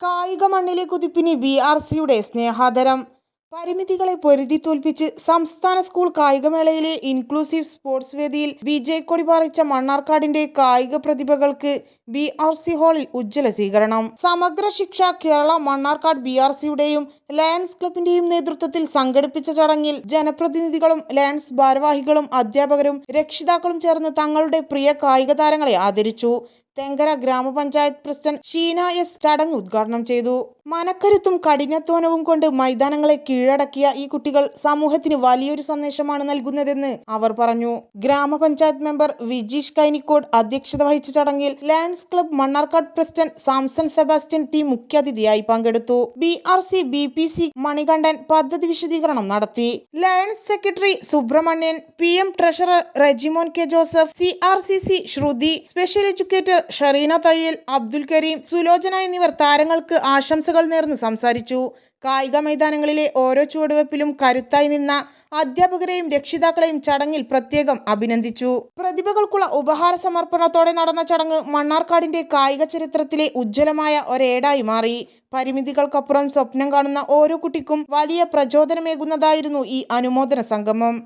കായിക മണ്ണിലെ കുതിപ്പിന് B R സിയുടെ സ്നേഹാദരം. പരിമിതികളെ പൊരുതി തോൽപ്പിച്ച് സംസ്ഥാന സ്കൂൾ കായികമേളയിലെ ഇൻക്ലൂസീവ് സ്പോർട്സ് വേദിയിൽ വിജയക്കൊടി പാറിച്ച മണ്ണാർക്കാടിന്റെ കായിക പ്രതിഭകൾക്ക് ബി ആർ സി ഹാളിൽ ഉജ്ജ്വല സ്വീകരണം. സമഗ്ര ശിക്ഷ കേരള മണ്ണാർക്കാട് ബി ആർ സിയുടെയും ലയൺസ് ക്ലബിന്റെയും നേതൃത്വത്തിൽ സംഘടിപ്പിച്ച ചടങ്ങിൽ ജനപ്രതിനിധികളും ലയൺസ് ഭാരവാഹികളും അധ്യാപകരും രക്ഷിതാക്കളും ചേർന്ന് തങ്ങളുടെ പ്രിയ കായിക താരങ്ങളെ ആദരിച്ചു. തെങ്കര ഗ്രാമപഞ്ചായത്ത് പ്രസിഡന്റ് ഷീന എസ് ചടങ്ങ് ഉദ്ഘാടനം ചെയ്തു. മനക്കരുത്തും കഠിനത്വനവും കൊണ്ട് മൈതാനങ്ങളെ കീഴടക്കിയ ഈ കുട്ടികൾ സമൂഹത്തിന് വലിയൊരു സന്ദേശമാണ് നൽകുന്നതെന്ന് അവർ പറഞ്ഞു. ഗ്രാമപഞ്ചായത്ത് മെമ്പർ വിജീഷ് കൈനിക്കോട് അധ്യക്ഷത വഹിച്ച ചടങ്ങിൽ Lions club Mannarkkad president Samson Sebastian T മുഖ്യാതിഥിയായി പങ്കെടുത്തു. B R C B P C Manikandan പദ്ധതി വിശദീകരണം നടത്തി. Lions secretary Subramanian P M treasurer Rejimon K Joseph C R C C Sruthi special educator Shareena Thayyil Abdul Kareem Sulochana എന്നിവർ താരങ്ങൾക്ക് ആശംസകൾ നേർന്ന് സംസാരിച്ചു. കായിക മൈതാനങ്ങളിലെ ഓരോ ചുവടുവെപ്പിലും കരുത്തായി നിന്ന അധ്യാപകരെയും രക്ഷിതാക്കളെയും ചടങ്ങിൽ പ്രത്യേകം അഭിനന്ദിച്ചു. പ്രതിഭകൾക്കുള്ള ഉപഹാര സമർപ്പണത്തോടെ നടന്ന ചടങ്ങ് മണ്ണാർക്കാടിന്റെ കായിക ചരിത്രത്തിലെ ഉജ്ജ്വലമായ ഒരേടായി മാറി. പരിമിതികൾക്കപ്പുറം സ്വപ്നം കാണുന്ന ഓരോ കുട്ടിക്കും വലിയ പ്രചോദനമേകുന്നതായിരുന്നു ഈ അനുമോദന സംഗമം.